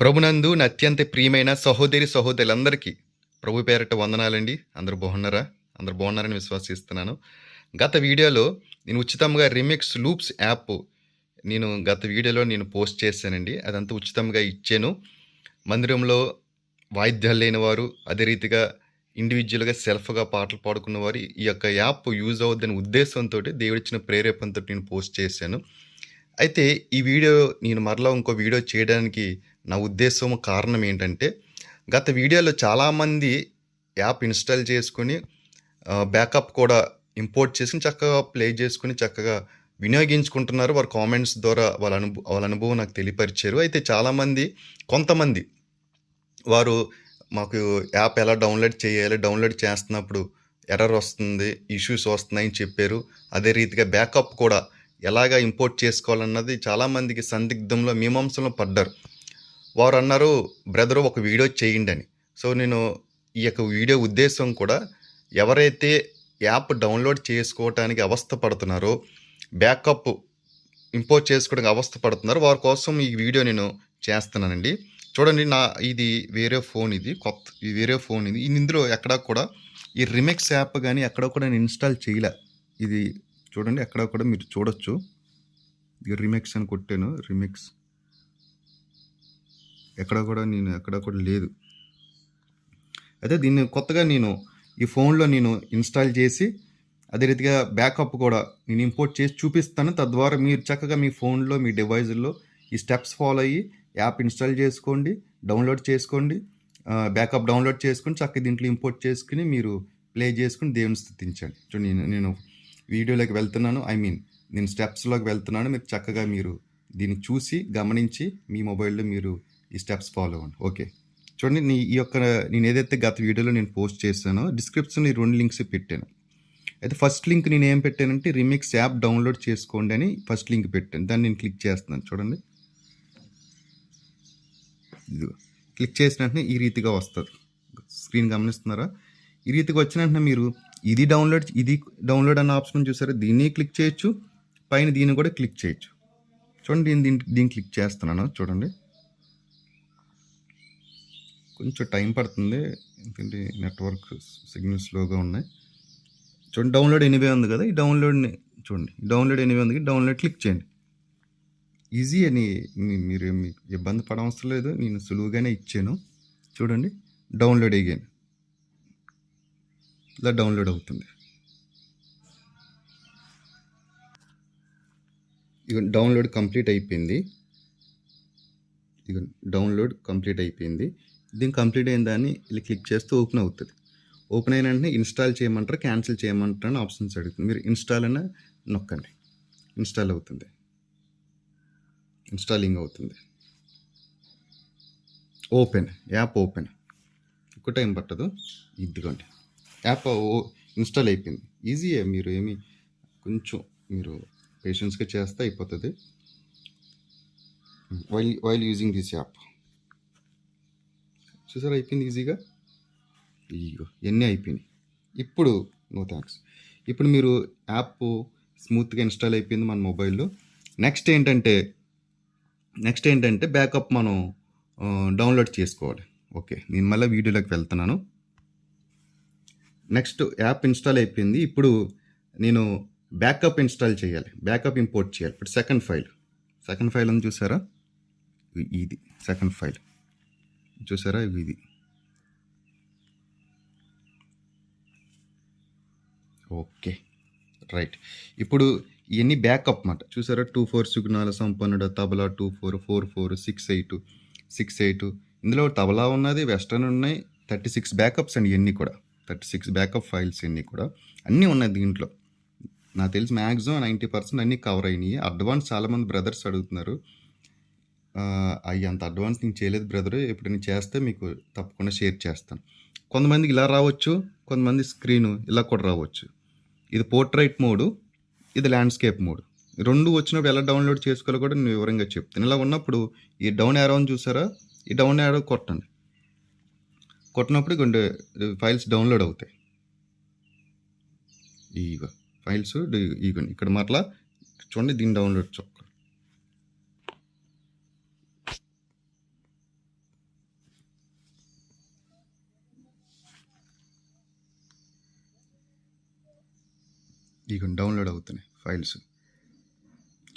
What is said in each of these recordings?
ప్రభునందు నా అత్యంత ప్రియమైన సహోదరి సహోదరులందరికీ ప్రభు పేరట వందనాలండి. అందరూ బాగున్నారా? అందరూ బాగున్నారని విశ్వసిస్తున్నాను. గత వీడియోలో నేను ఉచితంగా రిమిక్స్ లూప్స్ యాప్ నేను గత వీడియోలో నేను పోస్ట్ చేశానండి. అదంతా ఉచితంగా ఇచ్చాను. మందిరంలో వాయిద్యాలు లేని వారు అదే రీతిగా ఇండివిజువల్గా సెల్ఫ్గా పాటలు పాడుకున్నవారు ఈ యొక్క యాప్ యూజ్ అవుద్దనే ఉద్దేశంతో దేవుడిచ్చిన ప్రేరేపణతో నేను పోస్ట్ చేశాను. అయితే ఈ వీడియో నేను మరలా ఇంకో వీడియో చేయడానికి నా ఉద్దేశం కారణం ఏంటంటే గత వీడియోలో చాలామంది యాప్ ఇన్స్టాల్ చేసుకొని బ్యాకప్ కూడా ఇంపోర్ట్ చేసుకుని చక్కగా ప్లే చేసుకుని చక్కగా వినియోగించుకుంటున్నారు. వారి కామెంట్స్ ద్వారా వాళ్ళ అనుభవ వాళ్ళ అనుభవం నాకు తెలియపరిచారు. అయితే చాలామంది కొంతమంది వారు మాకు యాప్ ఎలా డౌన్లోడ్ చేయాలి డౌన్లోడ్ చేస్తున్నప్పుడు ఎర్రర్ వస్తుంది ఇష్యూస్ వస్తున్నాయని చెప్పారు. అదే రీతిగా బ్యాకప్ కూడా ఎలాగ ఇంపోర్ట్ చేసుకోవాలన్నది చాలామందికి సందిగ్ధంలో మీమాంసంలో పడ్డారు. వారు అన్నారు బ్రదరు ఒక వీడియో చేయండి అని. సో నేను ఈ యొక్క వీడియో ఉద్దేశం కూడా ఎవరైతే యాప్ డౌన్లోడ్ చేసుకోవటానికి అవస్థ పడుతున్నారో బ్యాకప్ ఇంపోర్ట్ చేసుకోవడానికి అవస్థ పడుతున్నారో వారి కోసం ఈ వీడియో నేను చేస్తున్నానండి. చూడండి నా ఇది వేరే ఫోన్ ఇది కొత్త ఇది వేరే ఫోన్ ఇది. ఇందులో ఎక్కడా కూడా ఈ రిమిక్స్ యాప్ కానీ ఎక్కడ కూడా నేను ఇన్స్టాల్ చేయలే. ఇది చూడండి ఎక్కడ కూడా మీరు చూడొచ్చు. ఇది రిమిక్స్ అని కొట్టాను రిమిక్స్. ఎక్కడ కూడా నేను ఎక్కడ కూడా లేదు. అయితే దీన్ని కొత్తగా నేను ఈ ఫోన్లో నేను ఇన్స్టాల్ చేసి అదే రీతిగా బ్యాకప్ కూడా నేను ఇంపోర్ట్ చేసి చూపిస్తాను. తద్వారా మీరు చక్కగా మీ ఫోన్లో మీ డివైజ్లో ఈ స్టెప్స్ ఫాలో అయ్యి యాప్ ఇన్స్టాల్ చేసుకోండి డౌన్లోడ్ చేసుకోండి బ్యాకప్ డౌన్లోడ్ చేసుకొని చక్కగా దీంట్లో ఇంపోర్ట్ చేసుకుని మీరు ప్లే చేసుకుని దేవుని స్థుతించండి. చూడండి నేను నేను వీడియోలోకి వెళ్తున్నాను. ఐ మీన్ నేను స్టెప్స్లోకి వెళ్తున్నాను. మీరు చక్కగా మీరు దీన్ని చూసి గమనించి మీ మొబైల్లో మీరు ఈ స్టెప్స్ ఫాలో అవ్వండి ఓకే చూడండి నీ ఈ యొక్క నేను ఏదైతే గత వీడియోలో నేను పోస్ట్ చేశానో డిస్క్రిప్షన్లో ఈ రెండు లింక్స్ పెట్టాను. అయితే ఫస్ట్ లింక్ నేను ఏం పెట్టానంటే రిమిక్స్ యాప్ డౌన్లోడ్ చేసుకోండి అని ఫస్ట్ లింక్ పెట్టాను. దాన్ని నేను క్లిక్ చేస్తున్నాను. చూడండి. ఇదిగో. క్లిక్ చేసిన వెంటనే ఈ రీతిగా వస్తుంది. స్క్రీన్ గమనిస్తున్నారా? ఈ రీతిగా వచ్చిన వెంటనే మీరు ఇది డౌన్లోడ్ ఇది డౌన్లోడ్ అన్న ఆప్షన్ చూసారా? దీన్ని క్లిక్ చేయొచ్చు. పైన దీన్ని కూడా క్లిక్ చేయొచ్చు. చూడండి నేను దీన్ని దీన్ని క్లిక్ చేస్తున్నాను. చూడండి. కొంచెం టైం పడుతుంది. ఎందుకంటే నెట్వర్క్ సిగ్నల్ స్లోగా ఉన్నాయి. చూడండి డౌన్లోడ్ ఎనివే ఉంది కదా. ఈ డౌన్లోడ్ని చూడండి. డౌన్లోడ్ ఎనివే ఉంది. డౌన్లోడ్ క్లిక్ చేయండి. ఈజీ అని మీ- మీరు ఇబ్బంది పడవసరం లేదు. నేను సులువుగానే ఇచ్చాను. చూడండి. డౌన్లోడ్ అయ్యాను ఇలా డౌన్లోడ్ అవుతుంది. ఇక డౌన్లోడ్ కంప్లీట్ అయిపోయింది. ఇక డౌన్లోడ్ కంప్లీట్ అయిపోయింది. దీని కంప్లీట్ అయిన దాన్ని ఇలా క్లిక్ చేస్తే ఓపెన్ అవుతుంది. ఓపెన్ అయిన వెంటనే ఇన్స్టాల్ చేయమంటారు క్యాన్సిల్ చేయమంటారు ఆప్షన్స్ అడుగుతుంది. మీరు ఇన్స్టాల్ అయినా నొక్కండి. ఇన్స్టాల్ అవుతుంది. ఇన్స్టాలింగ్ అవుతుంది. Open app open. ఎక్కువ టైం పట్టదు. ఇదిగోండి. యాప్ ఓ- ఇన్స్టాల్ అయిపోయింది. ఈజీయే మీరు ఏమి కొంచెం మీరు పేషెన్స్గా చేస్తే అయిపోతుంది. While while using this app చూసారా? అయిపోయింది ఈజీగా? ఇగో ఎన్ని అయిపోయినాయి? ఇప్పుడు నో థ్యాంక్స్ ఇప్పుడు మీరు యాప్ స్మూత్గా ఇన్స్టాల్ అయిపోయింది మన మొబైల్లో. నెక్స్ట్ ఏంటంటే నెక్స్ట్ ఏంటంటే బ్యాకప్ మనం డౌన్లోడ్ చేసుకోవాలి. ఓకే. నేను మళ్ళీ వీడియోలోకి వెళ్తున్నాను. నెక్స్ట్ యాప్ ఇన్స్టాల్ అయిపోయింది. ఇప్పుడు నేను బ్యాకప్ ఇన్స్టాల్ చేయాలి. బ్యాకప్ ఇంపోర్ట్ చేయాలి. ఇప్పుడు సెకండ్ ఫైల్. సెకండ్ ఫైల్ అని చూసారా? ఇది సెకండ్ ఫైల్. చూసారా? ఇది ఓకే. రైట్. ఇప్పుడు ఇవన్నీ బ్యాకప్ మాట. చూసారా? టూ ఫోర్ సుగుణాల సంపన్నుడ tabla two four four four six eight six eight. ఇందులో తబలా ఉన్నది వెస్టర్న్ ఉన్నాయి థర్టీ సిక్స్ బ్యాకప్స్ అండి ఇవన్నీ కూడా. థర్టీ సిక్స్ బ్యాకప్ ఫైల్స్ ఇవన్నీ కూడా. అన్నీ ఉన్నాయి దీంట్లో. నాకు తెలిసి మ్యాక్సిమం నైంటీ పర్సెంట్ అన్నీ కవర్ అయినాయి. అడ్వాన్స్ చాలామంది బ్రదర్స్ అడుగుతున్నారు. అవి అంత అడ్వాన్స్ నేను చేయలేదు బ్రదర్ ఇప్పుడు నేను చేస్తే మీకు తప్పకుండా షేర్ చేస్తాను. కొంతమందికి ఇలా రావచ్చు కొంతమంది స్క్రీన్ ఇలా కూడా రావచ్చు. ఇది పోర్ట్రైట్ మోడు ఇది ల్యాండ్స్కేప్ మోడ్ రెండు వచ్చినప్పుడు ఎలా డౌన్లోడ్ చేసుకోవాలో కూడా నేను వివరంగా చెప్తాను. ఇలా ఉన్నప్పుడు ఈ డౌన్ యారో అని చూసారా? ఈ డౌన్ యారో కొట్టండి. కొట్టినప్పుడు కొన్ని ఫైల్స్ డౌన్లోడ్ అవుతాయి. ఇగో ఫైల్స్ ఇగో ఇక్కడ మరలా చూడండి దీన్ని డౌన్లోడ్ చొక్క. ఇక డౌన్లోడ్ అవుతున్నాయి ఫైల్స్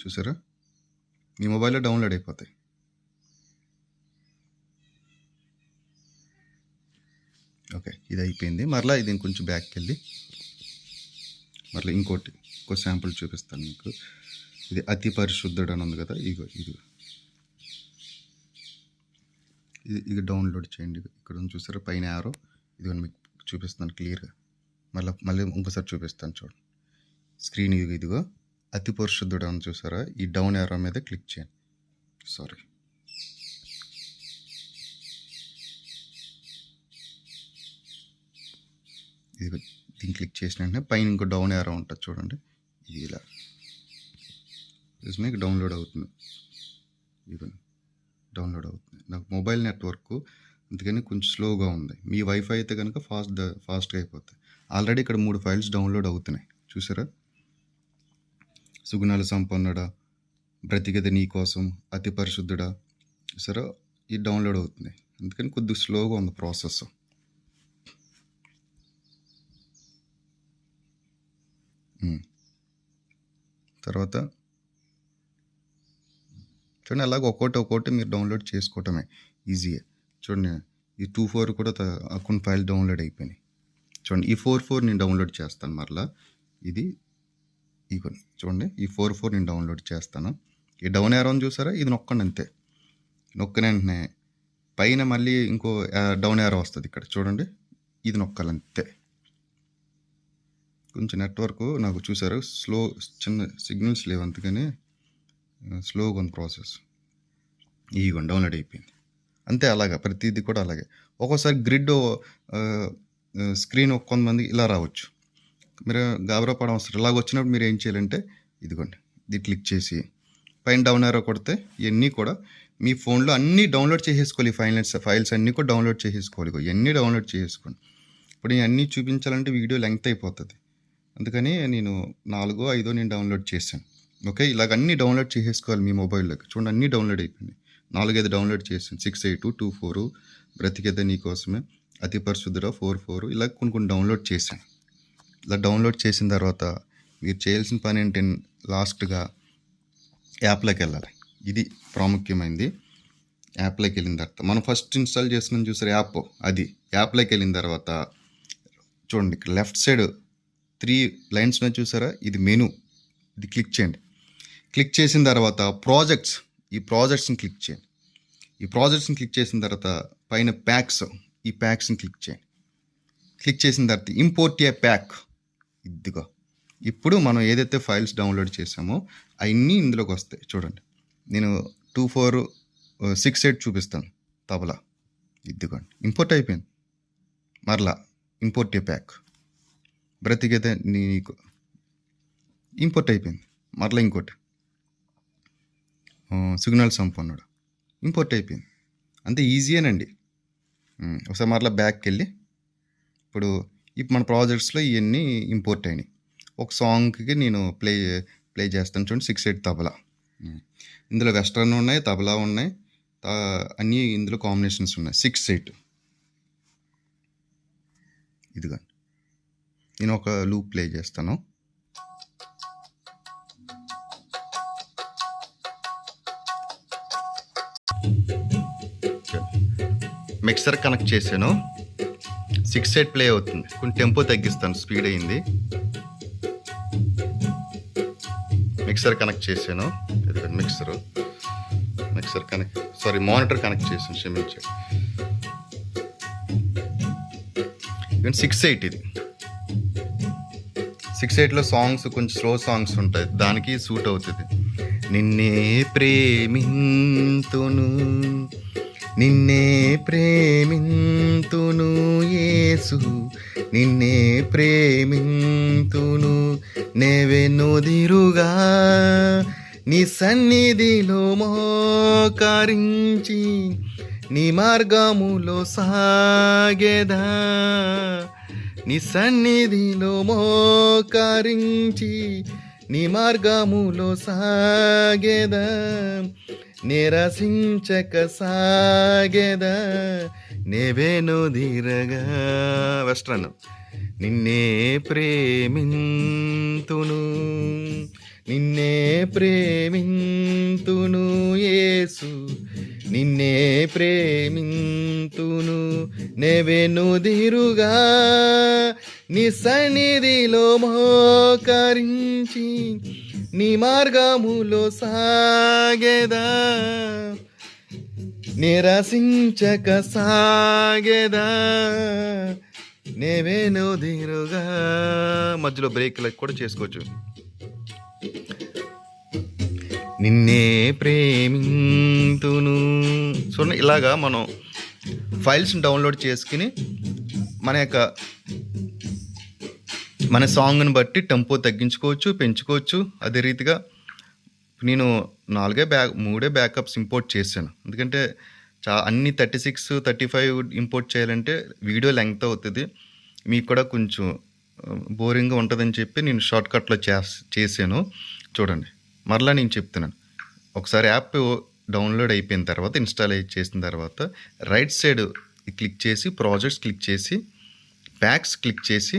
చూసారా? మీ మొబైల్లో డౌన్లోడ్ అయిపోతాయి. ఓకే ఇది అయిపోయింది. మరలా ఇది ఇంకొంచెం బ్యాక్కి వెళ్ళి మరలా ఇంకోటి ఇంకో శాంపుల్ చూపిస్తాను మీకు. ఇది అతి పరిశుద్ధుడు అని ఉంది కదా ఇగో ఇది ఇది ఇది డౌన్లోడ్ చేయండి. ఇక్కడ చూసారా? పైన యారో ఇది మీకు చూపిస్తాను క్లియర్గా మళ్ళీ మళ్ళీ ఇంకోసారి చూపిస్తాను చూడండి. స్క్రీన్ ఇదిగో అతి పరిశుద్ధుడు అని చూసారా? ఈ డౌన్ ఎరో మీద క్లిక్ చేయండి. సారీ. ఇది దీన్ని క్లిక్ చేసిన వెంటనే పైన ఇంకో డౌన్ ఎరో ఉంటుంది చూడండి. ఇది ఇలా. మీకు డౌన్లోడ్ అవుతుంది. ఇవన్నీ డౌన్లోడ్ అవుతుంది. నాకు మొబైల్ నెట్వర్క్ అందుకని కొంచెం స్లోగా ఉంది. మీ వైఫై అయితే కనుక ఫాస్ట్ ఫాస్ట్గా అయిపోతుంది ఆల్రెడీ ఇక్కడ మూడు ఫైల్స్ డౌన్లోడ్ అవుతున్నాయి. చూసారా? సుగుణాల సంపన్నుడా బ్రతికద నీ కోసం అతి పరిశుద్ధుడా. సరే ఇది డౌన్లోడ్ అవుతుంది. అందుకని కొద్దిగా స్లోగా ఉంది ప్రాసెస్. తర్వాత చూడండి అలాగ ఒక్కోటి ఒక్కోటి మీరు డౌన్లోడ్ చేసుకోవటమే ఈజీయే. చూడండి ఈ టూ ఫోర్ కూడా అకౌంట్ కొన్ని ఫైల్ డౌన్లోడ్ అయిపోయినాయి. చూడండి ఈ ఫోర్ ఫోర్ నేను డౌన్లోడ్ చేస్తాను మరలా. ఇది ఇవన్నీ చూడండి. ఈ ఫోర్ ఫోర్ నేను డౌన్లోడ్ చేస్తాను. ఈ డౌన్ ఏరో చూసారా? ఇది నొక్కండి అంతే. నొక్కిన వెంటనే పైన మళ్ళీ ఇంకో డౌన్ ఏరో వస్తుంది ఇక్కడ. చూడండి. ఇది నొక్కాలి అంతే కొంచెం నెట్వర్క్ నాకు చూసారు. స్లో చిన్న సిగ్నల్స్ లేవు అందుకని స్లోగా ఉంది ప్రాసెస్. ఇగోండి డౌన్లోడ్ అయిపోయింది. అంతే అలాగా. ప్రతిదీ కూడా అలాగే. ఒక్కోసారి గ్రిడ్ స్క్రీన్ కొంతమంది ఇలా రావచ్చు. మీరు గాబరా పడం అవసరం. ఇలాగ వచ్చినప్పుడు మీరు ఏం చేయాలంటే ఇదిగోండి ఇది క్లిక్ చేసి పైన డౌన్ ఆరో కొడితే ఇవన్నీ కూడా మీ ఫోన్లో అన్నీ డౌన్లోడ్ చేసేసుకోవాలి ఫైల్స్ ఫైల్స్ అన్నీ కూడా డౌన్లోడ్ చేసేసుకోవాలి. ఇవన్నీ డౌన్లోడ్ చేసేసుకోండి. ఇప్పుడు నేను అన్నీ చూపించాలంటే వీడియో లెంగ్త్ అయిపోతుంది. అందుకని నేను నాలుగో ఐదో నేను డౌన్లోడ్ చేశాను. ఓకే? ఇలాగ అన్నీ డౌన్లోడ్ చేసేసుకోవాలి మీ మొబైల్లోకి. చూడండి అన్నీ డౌన్లోడ్ అయిపోయింది నాలుగైదు డౌన్లోడ్ చేశాను. సిక్స్ ఎయిట్ టూ ఫోర్ బ్రతికేద నీకోసమే. అతి పరిశుద్ధుడ ఫోర్ ఫోర్ ఇలా కొన్ని కొన్ని డౌన్లోడ్ చేశాను. ఇలా డౌన్లోడ్ చేసిన తర్వాత మీరు చేయాల్సిన పని ఏంటి? లాస్ట్గా యాప్లోకి వెళ్ళాలి. ఇది ప్రాముఖ్యమైంది. యాప్లోకి వెళ్ళిన తర్వాత మనం ఫస్ట్ ఇన్స్టాల్ చేసుకుని చూసారు? యాప్ అది. యాప్లోకి వెళ్ళిన తర్వాత చూడండి ఇక్కడ లెఫ్ట్ సైడ్ త్రీ లైన్స్ చూసారా? ఇది మెను. ఇది క్లిక్ చేయండి. క్లిక్ చేసిన తర్వాత ప్రాజెక్ట్స్. ఈ ప్రాజెక్ట్స్ని క్లిక్ చేయండి. ఈ ప్రాజెక్ట్స్ని క్లిక్ చేసిన తర్వాత పైన ప్యాక్స్. ఈ ప్యాక్స్ని క్లిక్ చేయండి. క్లిక్ చేసిన తర్వాత ఇంపోర్ట్ ఏ ప్యాక్. ఇదిగో. ఇప్పుడు మనం ఏదైతే ఫైల్స్ డౌన్లోడ్ చేసామో అవన్నీ ఇందులోకి వస్తాయి. చూడండి. నేను టూ ఫోర్ సిక్స్ ఎయిట్ చూపిస్తాను. తబలా. ఇదిగోండి. ఇంపోర్ట్ అయిపోయింది. మరలా. Import a pack. బ్రతికైతే నీకు ఇంపోర్ట్ అయిపోయింది. మరలా ఇంకోటి. సిగ్నల్ సంపన్నుడు. ఇంపోర్ట్ అయిపోయింది. అంతే ఈజీయేనండి. అండి ఒకసారి మరలా బ్యాక్కి వెళ్ళి ఇప్పుడు ఇప్పుడు మన ప్రాజెక్ట్స్లో ఇవన్నీ ఇంపోర్ట్ అయినాయి. ఒక సాంగ్కి నేను ప్లే ప్లే చేస్తాను చూడండి సిక్స్ ఎయిట్ తబలా. ఇందులో వెస్ట్రన్ ఉన్నాయి తబలా ఉన్నాయి అన్నీ ఇందులో కాంబినేషన్స్ ఉన్నాయి. Six eight. ఇదిగా నేను ఒక లూప్ ప్లే చేస్తాను. మిక్సర్ కనెక్ట్ చేశాను. సిక్స్ ఎయిట్ ప్లే అవుతుంది. కొంచెం టెంపో తగ్గిస్తాను స్పీడ్ అయింది మిక్సర్ కనెక్ట్ చేశాను. Mixer. Mixer connect sorry monitor connect చేశాను క్షమించండి సిక్స్ ఎయిట్ ఇది. సిక్స్ ఎయిట్లో సాంగ్స్ కొంచెం స్లో సాంగ్స్ ఉంటాయి. దానికి సూట్ అవుతుంది. నిన్నే ప్రేమింతును. నిన్నే ప్రేమింతును యేసు. నిన్నే ప్రేమింతును నెవెనుదిరుగా. నీ సన్నిధిలో మోకరించి నీ మార్గములో సాగెదా. నీ సన్నిధిలో మోకరించి నీ మార్గములో సాగెదా నిరసించక సాగెదా నేవేను ధీరగా వెస్ట్రన్ నిన్నే ప్రేమింతును నిన్నే ప్రేమింతును యేసు. నిన్నే ప్రేమింతును నెవెనుదిరుగా నీ సన్నిధిలో మోకరించి నీ మార్గములో సాగెదా నిరసించక సాగెదా నెవెనుదిరుగా మధ్యలో బ్రేక్లకు కూడా చేసుకోవచ్చు. నిన్నే ప్రేమింతును. చూడండి ఇలాగా మనం ఫైల్స్ని డౌన్లోడ్ చేసుకుని మన యొక్క మన సాంగ్ని బట్టి టెంపో తగ్గించుకోవచ్చు పెంచుకోవచ్చు. అదే రీతిగా నేను నాలుగే బ్యాక్ మూడే బ్యాకప్స్ ఇంపోర్ట్ చేశాను. ఎందుకంటే చా అన్ని thirty six thirty five import చేయాలంటే వీడియో లెంగ్త్ అవుతుంది. మీకు కూడా కొంచెం బోరింగ్గా ఉంటుందని చెప్పి నేను షార్ట్ కట్లో చేశాను. చూడండి. మరలా నేను చెప్తున్నాను. ఒకసారి యాప్ డౌన్లోడ్ అయిపోయిన తర్వాత ఇన్స్టాల్ అయి చేసిన తర్వాత రైట్ సైడ్ క్లిక్ చేసి ప్రాజెక్ట్స్ క్లిక్ చేసి ప్యాక్స్ క్లిక్ చేసి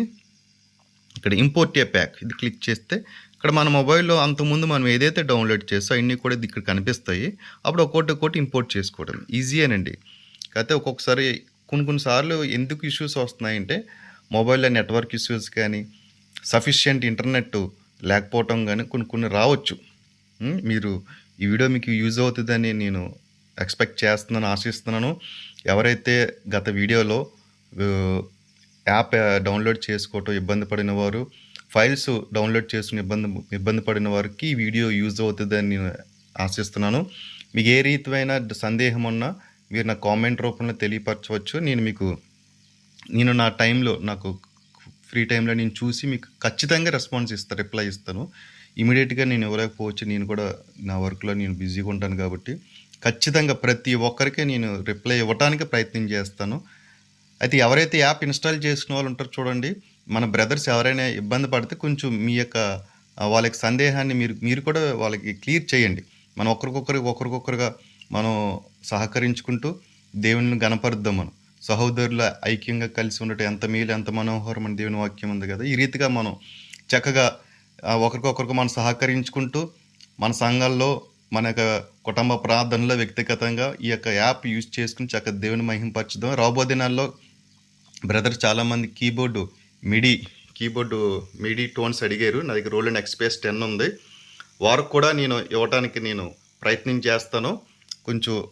ఇక్కడ ఇంపోర్ట్ ఏ ప్యాక్ ఇది క్లిక్ చేస్తే ఇక్కడ మన మొబైల్లో అంతకుముందు మనం ఏదైతే డౌన్లోడ్ చేస్తో అన్నీ కూడా ఇది ఇక్కడ కనిపిస్తాయి. అప్పుడు ఒక్కొక్కటి ఒక్కోటి ఇంపోర్ట్ చేసుకోవడం. ఈజీయేనండి కాకపోతే ఒక్కొక్కసారి కొన్ని కొన్నిసార్లు ఎందుకు ఇష్యూస్ వస్తున్నాయంటే మొబైల్లో నెట్వర్క్ ఇష్యూస్ కానీ సఫిషియంట్ ఇంటర్నెట్ లేకపోవటం కానీ కొన్ని కొన్ని రావచ్చు. మీరు ఈ వీడియో మీకు యూజ్ అవుతుందని నేను ఎక్స్పెక్ట్ చేస్తున్నాను ఆశిస్తున్నాను. ఎవరైతే గత వీడియోలో యాప్ డౌన్లోడ్ చేసుకోవటం ఇబ్బంది పడిన వారు ఫైల్స్ డౌన్లోడ్ చేసుకుని ఇబ్బంది ఇబ్బంది పడిన వారికి ఈ వీడియో యూజ్ అవుతుందని నేను ఆశిస్తున్నాను. మీకు ఏ రీతిమైన సందేహం ఉన్నా మీరు నా కామెంట్ రూపంలో తెలియపరచవచ్చు. నేను మీకు నేను నా టైంలో నాకు ఫ్రీ టైంలో నేను చూసి మీకు ఖచ్చితంగా రెస్పాన్స్ ఇస్తాను రిప్లై ఇస్తాను. ఇమీడియట్గా నేను ఇవ్వలేకపోవచ్చు నేను కూడా నా వర్క్లో నేను బిజీగా ఉంటాను కాబట్టి ఖచ్చితంగా ప్రతి ఒక్కరికి నేను రిప్లై ఇవ్వడానికి ప్రయత్నం చేస్తాను. అయితే ఎవరైతే యాప్ ఇన్స్టాల్ చేసుకునే వాళ్ళు ఉంటారో చూడండి మన బ్రదర్స్ ఎవరైనా ఇబ్బంది పడితే కొంచెం మీ యొక్క వాళ్ళకి సందేహాన్ని మీరు మీరు కూడా వాళ్ళకి క్లియర్ చేయండి. మనం ఒకరికొకరికి ఒకరికొకరుగా మనం సహకరించుకుంటూ దేవుని గణపరుద్దాం మనం. సహోదరుల ఐక్యంగా కలిసి ఉండటం ఎంత మేలు ఎంత మనోహరం అని దేవుని వాక్యం ఉంది కదా? ఈ రీతిగా మనం చక్కగా ఒకరికొకరికి మనం సహకరించుకుంటూ మన సంఘాల్లో మన యొక్క కుటుంబ ప్రార్థనలో వ్యక్తిగతంగా ఈ యొక్క యాప్ యూజ్ చేసుకుని చక్కగా దేవుని మహింపరచుదాం. రాబో దినాల్లో బ్రదర్ చాలామంది keyboard MIDI keyboard MIDI tones అడిగారు. నా దగ్గర రోల్ అండ్ ఎక్స్పేస్ టెన్ ఉంది. వారికి కూడా నేను ఇవ్వడానికి నేను ప్రయత్నం చేస్తాను. కొంచెం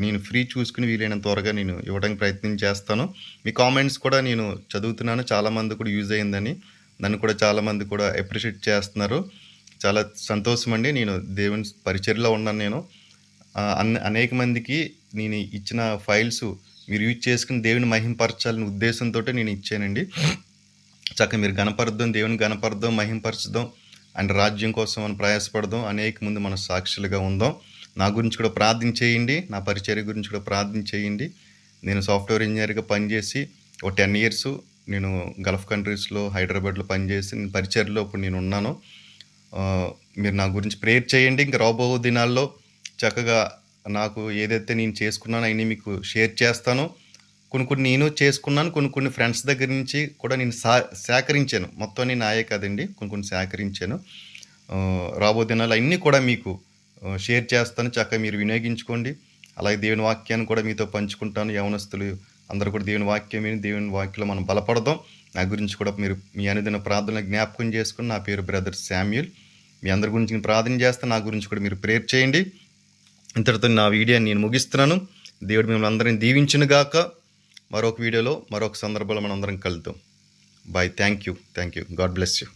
నేను ఫ్రీ చూసుకుని వీలైనంత త్వరగా నేను ఇవ్వడానికి ప్రయత్నం చేస్తాను. మీ కామెంట్స్ కూడా నేను చదువుతున్నాను. చాలామంది కూడా యూజ్ అయిందని నన్ను కూడా చాలామంది కూడా అప్రిషియేట్ చేస్తున్నారు. చాలా సంతోషం అండి నేను దేవుని పరిచర్లో ఉన్నాను నేను. అన్ అనేక మందికి నేను ఇచ్చిన ఫైల్స్ మీరు యూజ్ చేసుకుని దేవుని మహింపరచాలనే ఉద్దేశంతో నేను ఇచ్చానండి. చక్కగా మీరు గణపరద్దాం దేవుని గణపరద్దాం మహింపరచుదాం అండ్ రాజ్యం కోసం మనం ప్రయాసపడదాం అనేక ముందు మన సాక్షులుగా ఉందాం. నా గురించి కూడా ప్రార్థన చేయండి. నా పరిచర్య గురించి కూడా ప్రార్థన చేయండి. నేను సాఫ్ట్వేర్ ఇంజనీర్గా పనిచేసి ఒక టెన్ ఇయర్స్ నేను గల్ఫ్ కంట్రీస్లో హైదరాబాద్లో పనిచేసి నేను పరిచర్లో ఇప్పుడు నేను ఉన్నాను. మీరు నా గురించి ప్రేయర్ చేయండి. ఇంకా రాబో దినాల్లో చక్కగా నాకు ఏదైతే నేను చేసుకున్నానో అవన్నీ మీకు షేర్ చేస్తాను. కొన్ని కొన్ని నేను చేసుకున్నాను కొన్ని కొన్ని ఫ్రెండ్స్ దగ్గర నుంచి కూడా నేను సా సేకరించాను. మొత్తం నేను నాయే కదండి కొన్ని కొన్ని సేకరించాను. రాబో దినాలు అన్నీ కూడా మీకు షేర్ చేస్తాను. చక్కగా మీరు వినియోగించుకోండి. అలాగే దేవుని వాక్యాన్ని కూడా మీతో పంచుకుంటాను. యవనస్తులు అందరూ కూడా దేవుని వాక్యం విని దేవుని వాక్యంలో మనం బలపడదాం. నా గురించి కూడా మీరు మీ అనుదిన ప్రార్థన జ్ఞాపకం చేసుకుని నా పేరు బ్రదర్ శామ్యుల్ మీ అందరి గురించి నేను ప్రార్థన చేస్తే నా గురించి కూడా మీరు ప్రేర్ చేయండి. ఇంతటితో నా వీడియోని నేను ముగిస్తున్నాను. దేవుడు మిమ్మల్ని అందరిని దీవించిన గాక. మరొక వీడియోలో మరొక సందర్భంలో మనం అందరం కలుద్దాం. Bye thank you thank you God bless you